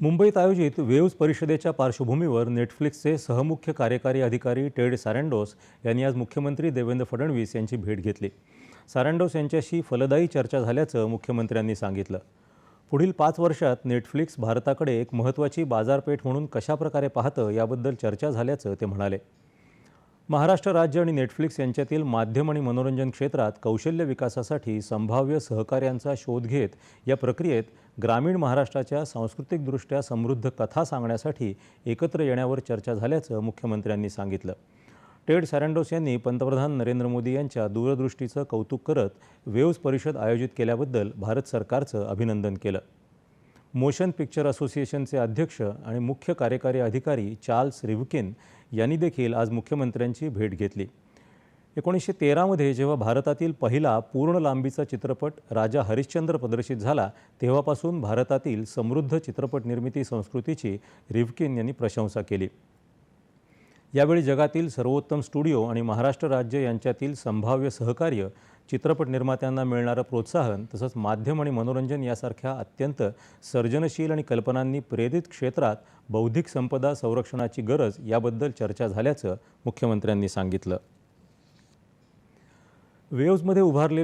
मुंबईत आयोजित वेव्ज परिषदेच्या पार्श्वभूमीवर नेटफ्लिक्सचे सहमुख्य कार्यकारी अधिकारी टेड सारँडोस यांनी आज मुख्यमंत्री देवेंद्र फडणवीस यांची भेट घेतली. सारँडोस यांच्याशी फलदायी चर्चा झाल्याचं मुख्यमंत्र्यांनी सांगितलं. पुढील पाच वर्षात नेटफ्लिक्स भारताकडे एक महत्त्वाची बाजारपेठ म्हणून कशाप्रकारे पाहतं याबद्दल चर्चा झाल्याचं ते म्हणाले. महाराष्ट्र राज्य आणि नेटफ्लिक्स यांच्यातील माध्यम आणि मनोरंजन क्षेत्रात कौशल्य विकासासाठी संभाव्य सहकार्यांचा शोध घेत या प्रक्रियेत ग्रामीण महाराष्ट्राच्या सांस्कृतिकदृष्ट्या समृद्ध कथा सांगण्यासाठी एकत्र येण्यावर चर्चा झाल्याचं मुख्यमंत्र्यांनी सांगितलं. टेड सॅरँडोस यांनी पंतप्रधान नरेंद्र मोदी यांच्या दूरदृष्टीचं कौतुक करत वेव्ज परिषद आयोजित केल्याबद्दल भारत सरकारचं अभिनंदन केलं. मोशन पिक्चर असोसिएशनचे अध्यक्ष आणि मुख्य कार्यकारी अधिकारी चार्ल्स रिव्हकिन यांनी देखील आज मुख्यमंत्र्यांची भेट घेतली. एकोणीसशे तेरामध्ये जेव्हा भारतातील पहिला पूर्ण लांबीचा चित्रपट राजा हरिश्चंद्र प्रदर्शित झाला तेव्हापासून भारतातील समृद्ध चित्रपट निर्मिती संस्कृतीची रिव्हकिन यांनी प्रशंसा केली. यावेळी जगातील सर्वोत्तम स्टुडिओ आणि महाराष्ट्र राज्य यांच्यातील संभाव्य सहकार्य चित्रपट निर्मात्यांना मिळणारं प्रोत्साहन तसंच माध्यम आणि मनोरंजन यासारख्या अत्यंत सर्जनशील आणि कल्पनांनी प्रेरित क्षेत्रात बौद्धिक संपदा संरक्षणाची गरज याबद्दल चर्चा झाल्याचं मुख्यमंत्र्यांनी सांगितलं. वेव्जमध्ये उभारले